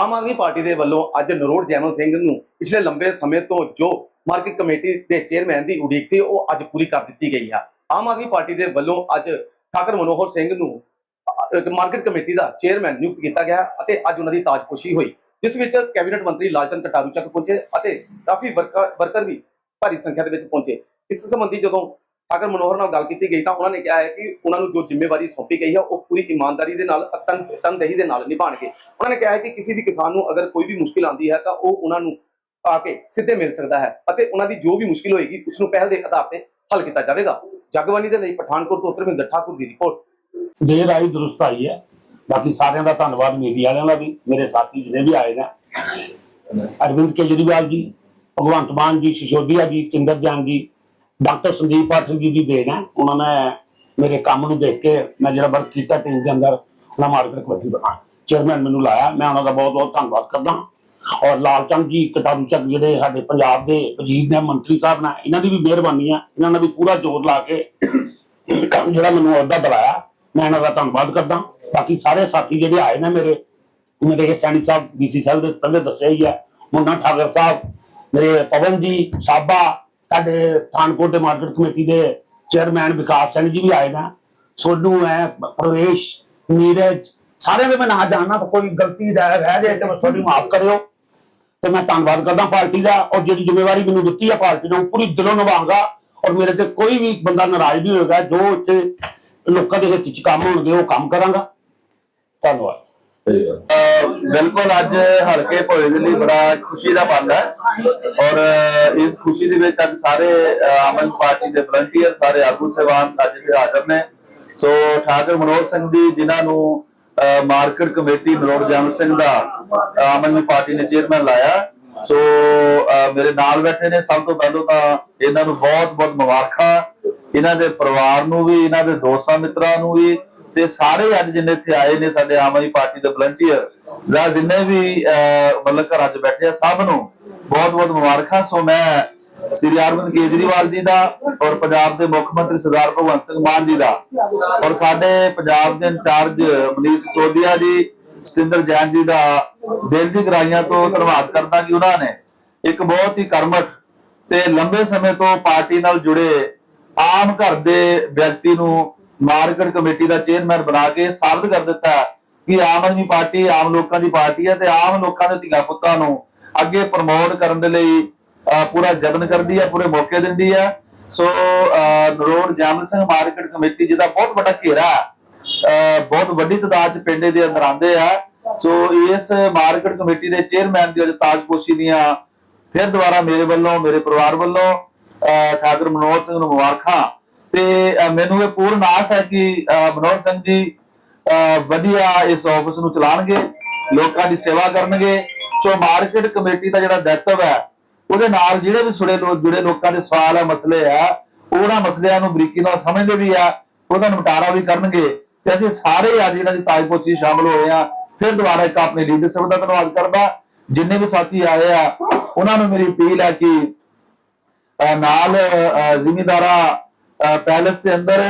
ਆਮ Aadmi party ਦੇ ਵੱਲੋਂ ਅੱਜ ਨਰੋੜ ਜੈਮਲ ਸਿੰਘ ਨੂੰ ਪਿਛਲੇ ਲੰਬੇ ਸਮੇਂ ਤੋਂ ਜੋ ਮਾਰਕੀਟ ਕਮੇਟੀ ਦੇ ਚੇਅਰਮੈਨ ਦੀ ਉਡੀਕ ਸੀ, ਉਹ ਅੱਜ ਪੂਰੀ ਕਰ ਦਿੱਤੀ ਗਈ ਹੈ ਆਮ ਆਦਮੀ ਪਾਰਟੀ ਦੇ ਵੱਲੋਂ ਅੱਜ ਠਾਕਰ ਮਨੋਹਰ ਸਿੰਘ ਨੂੰ ਮਾਰਕੀਟ ਕਮੇਟੀ ਦਾ ਚੇਅਰਮੈਨ ਨਿਯੁਕਤ ਕੀਤਾ ਗਿਆ ਅਤੇ ਅੱਜ ਉਹਨਾਂ ਦੀ ਤਾਜਪੋਸ਼ੀ ਹੋਈ, ਜਿਸ ਵਿੱਚ ਕੈਬਨਿਟ ਮੰਤਰੀ ਲਾਲਚੰਦ ਕਟਾਰੂ ਚੱਕ ਪਹੁੰਚੇ ਅਤੇ ਕਾਫੀ ਵਰਕਰ ਵਰਕਰ ਵੀ ਭਾਰੀ ਸੰਖਿਆ ਦੇ ਵਿੱਚ ਪਹੁੰਚੇ। ਇਸ ਸੰਬੰਧੀ ਜਦੋਂ ਠਾਕਰ ਮਨੋਹਰ ਨਾਲ ਗੱਲ ਕੀਤੀ ਗਈ ਤਾਂ ਉਹਨਾਂ ਨੇ ਕਿਹਾ ਹੈ ਕਿ ਉਹਨਾਂ ਨੂੰ ਜੋ ਜ਼ਿੰਮੇਵਾਰੀ ਸੌਂਪੀ ਗਈ ਹੈ, ਉਹ ਪੂਰੀ ਇਮਾਨਦਾਰੀ ਦੇ ਨਾਲ, ਤਨ ਤਨਦੇਹੀ ਦੇ ਨਾਲ ਨਿਭਾਣਗੇ ਉਹਨਾਂ ਨੇ ਕਿਹਾ ਹੈ ਕਿ ਕਿਸੇ ਵੀ ਕਿਸਾਨ ਨੂੰ ਅਗਰ ਕੋਈ ਵੀ ਮੁਸ਼ਕਿਲ ਆਉਂਦੀ ਹੈ ਤਾਂ ਉਹ ਉਹਨਾਂ ਨੂੰ ਆ ਕੇ ਸਿੱਧੇ ਮਿਲ ਸਕਦਾ ਹੈ ਅਤੇ ਉਹਨਾਂ ਦੀ ਜੋ ਵੀ ਮੁਸ਼ਕਿਲ ਹੋਏਗੀ, ਉਸ ਨੂੰ ਪਹਿਲ ਦੇ ਆਧਾਰ ਤੇ ਹੱਲ ਕੀਤਾ ਜਾਵੇਗਾ। ਜਗਬਾਨੀ ਦੇ ਲਈ ਪਠਾਨਕੋਟ ਤੋਂ ਧਰਮਿੰਦਰ ਠਾਕੁਰ ਦੀ ਰਿਪੋਰਟ। ਦੇਰ ਆਈ ਦਰੁਸਤ ਆਈ ਹੈ। ਬਾਕੀ ਸਾਰਿਆਂ ਦਾ ਧੰਨਵਾਦ, ਮੀਡੀਆ ਵਾਲਿਆਂ ਦਾ ਵੀ, ਮੇਰੇ ਸਾਥੀ ਜਿਹੜੇ ਵੀ ਆਏ ਨੇ। ਅਰਵਿੰਦ ਕੇਜਰੀਵਾਲ ਜੀ, ਭਗਵੰਤ ਮਾਨ ਜੀ, ਸਿਸੋਦੀਆ ਜੀ, ਸਿੰਦਰ ਜਾਨ ਜੀ ਡਾਕਟਰ ਸੰਦੀਪ ਪਾਠਕ ਜੀ ਦੀ ਦੇਣ ਹੈ। ਉਹਨਾਂ ਨੇ ਮੇਰੇ ਕੰਮ ਨੂੰ ਦੇਖ ਕੇ ਮੈਂ ਜਿਹੜਾ ਵਰਕ ਕੀਤਾ ਟੀਮ ਦੇ ਅੰਦਰ, ਉਹਨਾਂ ਮਾਰਕੀਟ ਕਮੇਟੀ ਬਣਾ ਚੇਅਰਮੈਨ ਮੈਨੂੰ ਲਾਇਆ। ਮੈਂ ਉਹਨਾਂ ਦਾ ਬਹੁਤ ਬਹੁਤ ਧੰਨਵਾਦ ਕਰਦਾ ਔਰ ਲਾਲਚੰਦ ਜੀ, ਕਟਾਰੂ ਚੱਕ ਜਿਹੜੇ ਸਾਡੇ ਪੰਜਾਬ ਦੇ ਵਜ਼ੀਰ ਨੇ, ਮੰਤਰੀ ਸਾਹਿਬ ਨੇ, ਇਹਨਾਂ ਦੀ ਵੀ ਮਿਹਰਬਾਨੀ ਹੈ। ਇਹਨਾਂ ਨੇ ਵੀ ਪੂਰਾ ਜ਼ੋਰ ਲਾ ਕੇ ਜਿਹੜਾ ਮੈਨੂੰ ਅਹੁਦਾ ਦਿਲਾਇਆ ਮੈਂ ਇਹਨਾਂ ਦਾ ਧੰਨਵਾਦ ਕਰਦਾ ਬਾਕੀ ਸਾਰੇ ਸਾਥੀ ਜਿਹੜੇ ਆਏ ਨੇ ਮੇਰੇ ਮੇਰੇ ਸੈਣੀ ਸਾਹਿਬ ਡੀਸੀ ਸਾਹਿਬ ਦੇ ਪਹਿਲੇ ਦੱਸਿਆ ਹੀ ਹੈ। ਮੁੰਨਾ ਠਾਕਰ ਸਾਹਿਬ, ਮੇਰੇ ਪਵਨ ਜੀ, ਸਾਬਾ ਸਾਡੇ ਪਠਾਨਕੋਟ ਦੇ ਮਾਰਕੀਟ ਕਮੇਟੀ ਦੇ ਚੇਅਰਮੈਨ ਵਿਕਾਸ ਸਿੰਘ ਜੀ ਵੀ ਆਏ ਨੇ, ਸੋਨੂ ਹੈ, ਪ੍ਰਵੇਸ਼, ਨੀਰਜ, ਸਾਰਿਆਂ ਦੇ ਮੈਂ ਨਾ ਜਾਣਨਾ ਕੋਈ ਗਲਤੀ ਰਹਿ ਰਹਿ ਜਾਏ ਤੇ ਬਸ ਤੁਹਾਡੀ ਮਾਫ ਕਰਿਓ। ਤੇ ਮੈਂ ਧੰਨਵਾਦ ਕਰਦਾ ਪਾਰਟੀ ਦਾ, ਔਰ ਜਿਹੜੀ ਜ਼ਿੰਮੇਵਾਰੀ ਮੈਨੂੰ ਦਿੱਤੀ ਹੈ ਪਾਰਟੀ ਨੇ, ਉਹ ਪੂਰੀ ਦਿਲੋਂ ਨਿਭਾਵਾਂਗਾ ਔਰ ਮੇਰੇ ਤੇ ਕੋਈ ਵੀ ਬੰਦਾ ਨਾਰਾਜ਼ ਨਹੀਂ ਹੋਏਗਾ, ਜੋ ਇੱਥੇ ਲੋਕਾਂ ਦੇ ਹਿੱਤ ਚ ਕੰਮ ਹੋਣਗੇ, ਉਹ ਕੰਮ ਕਰਾਂਗਾ। ਧੰਨਵਾਦ। ਬਿਲਕੁਲ ਅੱਜ ਹਲਕੇ ਭੋਏ ਦੇ ਲਈ ਬੜਾ ਖੁਸ਼ੀ ਦਾ ਪਲ ਹੈ। ਔਰ ਇਸ ਖੁਸ਼ੀ ਦੇ ਵਿੱਚ ਅੱਜ ਸਾਰੇ ਅਹ, ਪਾਰਟੀ ਦੇ ਵਲੰਟੀਅਰ ਸਾਰੇ ਆਗੂ ਸਹਿਬਾਨ ਅੱਜ ਇੱਥੇ ਹਾਜ਼ਰ ਨੇ। ਸੋ ਠਾਕਰ ਮਨੋਹਰ ਸਿੰਘ ਜੀ ਜਿਨ੍ਹਾਂ ਨੂੰ ਮਾਰਕੀਟ ਕਮੇਟੀ ਨਰੋੜ ਜਮਲ ਸਿੰਘ ਦਾ ਆਮ ਆਦਮੀ ਪਾਰਟੀ ਨੇ ਚੇਅਰਮੈਨ ਲਾਇਆ। ਸੋ ਮੇਰੇ ਨਾਲ ਬੈਠੇ ਨੇ। ਸਭ ਤੋਂ ਪਹਿਲਾਂ ਤਾਂ ਇਹਨਾਂ ਨੂੰ ਬਹੁਤ ਬਹੁਤ ਮੁਬਾਰਕਾਂ। ਇਹਨਾਂ ਦੇ ਪਰਿਵਾਰ ਨੂੰ ਵੀ ਇਹਨਾਂ ਦੇ ਦੋਸਤਾਂ ਮਿੱਤਰਾਂ ਨੂੰ ਵੀ ਤੇ ਸਾਰੇ ਅੱਜ ਜਿੰਨੇ ਇੱਥੇ ਆਏ ਨੇ ਸਾਡੇ ਆਮ ਆਦਮੀ ਪਾਰਟੀ ਦੇ ਵਲੰਟੀਅਰ ਜਾਂ ਜਿੰਨੇ ਵੀ ਮਤਲਬ ਘਰਾਂ 'ਚ ਬੈਠੇ ਆ, ਸਭ ਨੂੰ ਬਹੁਤ ਬਹੁਤ ਮੁਬਾਰਕਾਂ। ਸੋ ਮੈਂ ਸ੍ਰੀ ਅਰਵਿੰਦ ਕੇਜਰੀਵਾਲ ਜੀ ਦਾ ਔਰ ਪੰਜਾਬ ਦੇ ਮੁੱਖ ਮੰਤਰੀ ਸਰਦਾਰ ਭਗਵੰਤ ਸਿੰਘ ਮਾਨ ਜੀ ਦਾ ਔਰ ਸਾਡੇ ਪੰਜਾਬ ਦੇ ਇੰਚਾਰਜ ਮਨੀਸ਼ ਸੋਧੀਆ ਜੀ, ਸਤਿੰਦਰ ਜੈਨ ਜੀ ਦਾ ਦਿਲ ਦੀ ਗਰਾਈਆਂ ਤੋਂ ਧੰਨਵਾਦ ਕਰਦਾ ਕਿ ਉਹਨਾਂ ਨੇ ਇੱਕ ਬਹੁਤ ਹੀ ਕਰਮਠ ਤੇ ਲੰਬੇ ਸਮੇਂ ਤੋਂ ਪਾਰਟੀ ਨਾਲ ਜੁੜੇ ਆਮ ਘਰ ਦੇ ਵਿਅਕਤੀ ਨੂੰ ਮਾਰਕੀਟ ਕਮੇਟੀ ਦਾ ਚੇਅਰਮੈਨ ਬਣਾ ਕੇ ਸਾਬਤ ਕਰ ਦਿੱਤਾ ਕਿ ਆਮ ਆਦਮੀ ਪਾਰਟੀ ਆਮ ਲੋਕਾਂ ਦੀ ਪਾਰਟੀ ਹੈ ਤੇ ਆਮ ਲੋਕਾਂ ਦੇ ਧੀਆਂ ਪੁੱਤਾਂ ਨੂੰ ਅੱਗੇ ਪ੍ਰਮੋਟ ਕਰਨ ਦੇ ਲਈ ਪੂਰਾ ਯਤਨ ਕਰਦੀ ਹੈ ਪੂਰੇ ਮੌਕੇ ਦਿੰਦੀ ਹੈ। So uh, Narod Singh market committee ਜਿਹਦਾ ਬਹੁਤ ਵੱਡਾ ਘੇਰਾ ਅਹ, ਬਹੁਤ ਵੱਡੀ ਤਾਦਾਦ ਚ ਪਿੰਡੇ ਦੇ ਅੰਦਰ ਆਉਂਦੇ ਆ। ਸੋ ਇਸ ਮਾਰਕੀਟ ਕਮੇਟੀ ਦੇ ਚੇਅਰਮੈਨ ਦੀ ਅੱਜ ਤਾਜਪੋਸ਼ੀ ਦੀਆਂ ਫਿਰ ਦੁਬਾਰਾ ਮੇਰੇ ਵੱਲੋਂ ਮੇਰੇ ਪਰਿਵਾਰ ਵੱਲੋਂ ਅਹ, ਠਾਕੁਰ ਮਨੋਹਰ ਸਿੰਘ ਨੂੰ ਮੁਬਾਰਕਾਂ। ਤੇ ਮੈਨੂੰ ਇਹ ਪੂਰਨ ਆਸ ਹੈ ਕਿ ਮਨੋਹਰ ਸਿੰਘ ਜੀ ਵਧੀਆ ਇਸ ਆਫਿਸ ਨੂੰ ਚਲਾਣਗੇ, ਲੋਕਾਂ ਦੀ ਸੇਵਾ ਕਰਨਗੇ। ਸੋ ਮਾਰਕੀਟ ਕਮੇਟੀ ਦਾ ਜਿਹੜਾ ਦਾਇਤਵ ਹੈ, ਉਹਦੇ ਨਾਲ ਜਿਹੜੇ ਵੀ ਸੁੜੇ ਜੁੜੇ ਲੋਕਾਂ ਦੇ ਸਵਾਲ ਆ, ਮਸਲੇ ਆ, ਉਹਨਾਂ ਮਸਲਿਆਂ ਨੂੰ ਬਰੀਕੀ ਨਾਲ ਸਮਝਦੇ ਵੀ ਆ ਉਹਦਾ ਨਿਪਟਾਰਾ ਵੀ ਕਰਨਗੇ। ਤੇ ਅਸੀਂ ਸਾਰੇ ਅੱਜ ਜਿਹੜਾ ਦੀ ਤਾਜਪੋਸ਼ੀ ਸ਼ਾਮਲ ਹੋਏ ਆ। ਫਿਰ ਦੁਬਾਰਾ ਇੱਕ ਆਪਣੀ ਲੀਡਰਸ਼ਿਪ ਦਾ ਧੰਨਵਾਦ ਕਰਦਾ। ਜਿੰਨੇ ਵੀ ਸਾਥੀ ਆਏ ਆ, ਉਹਨਾਂ ਨੂੰ ਮੇਰੀ ਅਪੀਲ ਹੈ ਕਿ ਨਾਲ ਅਹ ਪੈਲਸ ਦੇ ਅੰਦਰ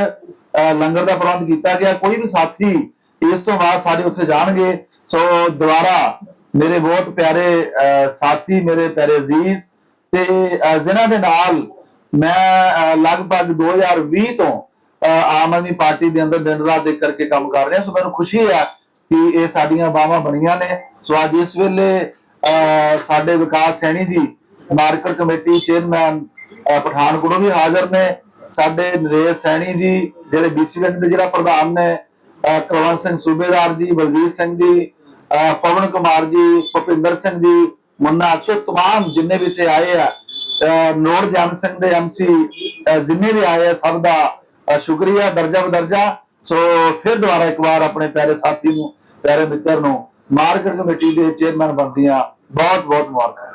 ਲੰਗਰ ਦਾ ਪ੍ਰਬੰਧ ਕੀਤਾ ਗਿਆ। ਕੋਈ ਵੀ ਸਾਥੀ ਇਸ ਤੋਂ ਬਾਅਦ ਸਾਡੇ ਉੱਥੇ ਜਾਣਗੇ। ਸੋ ਦੁਬਾਰਾ ਮੇਰੇ ਬਹੁਤ ਪਿਆਰੇ ਸਾਥੀ, ਮੇਰੇ ਪਿਆਰੇ ਅਜ਼ੀਜ਼ ਤੇ ਅਹ ਦੇ ਨਾਲ ਮੈਂ ਅਹ ਲਗਭਗ 2020 ਤੋਂ ਆਮ ਆਦਮੀ ਪਾਰਟੀ ਦੇ ਅੰਦਰ ਦਿਨ ਰਾਤ ਦੇ ਕਰਕੇ ਕੰਮ ਕਰ ਰਿਹਾ। ਸੋ ਮੈਨੂੰ ਖੁਸ਼ੀ ਹੈ ਕਿ ਇਹ ਸਾਡੀਆਂ ਬਾਹਾਂ ਬਣੀਆਂ ਨੇ। ਸੋ ਅੱਜ ਇਸ ਵੇਲੇ ਅਹ ਸਾਡੇ Vikas Saini ji market committee chairman ਪਠਾਨਕੋਟੋਂ ਵੀ ਹਾਜ਼ਰ ਨੇ। ਸਾਡੇ ਨਰੇਸ਼ ਸੈਣੀ ਜੀ, ਜਿਹੜੇ ਬੀਸੀ ਬੈਂਕ ਦੇ ਜਿਹੜਾ ਪ੍ਰਧਾਨ ਨੇ, ਅਹ ਕੁਲਵੰਤ ਸਿੰਘ ਸੂਬੇਦਾਰ ਜੀ, ਬਲਜੀਤ ਸਿੰਘ ਜੀ ਪਵਨ ਕੁਮਾਰ ਜੀ, ਭੁਪਿੰਦਰ ਸਿੰਘ ਜੀ, ਮੁੰਨਾ ਅਕਸ਼ਰ ਤਮਾਮ ਜਿੰਨੇ ਵੀ ਇੱਥੇ ਆਏ ਆ, ਅਹ ਨੋਰ ਸਿੰਘ ਦੇ ਐਮਸੀ ਜਿੰਨੇ ਵੀ ਆਏ ਆ, ਸਭ ਦਾ ਸ਼ੁਕਰੀਆ, ਦਰਜਾ ਬਦਰਜਾ। ਸੋ ਫਿਰ ਦੁਬਾਰਾ ਇੱਕ ਵਾਰ ਆਪਣੇ ਪਿਆਰੇ ਸਾਥੀ ਨੂੰ, ਪਿਆਰੇ ਮਿੱਤਰ ਨੂੰ, ਮਾਰਕੀਟ ਕਮੇਟੀ ਦੇ ਚੇਅਰਮੈਨ ਬਣਦੀਆਂ ਬਹੁਤ ਬਹੁਤ ਮੁਬਾਰਕਾਂ।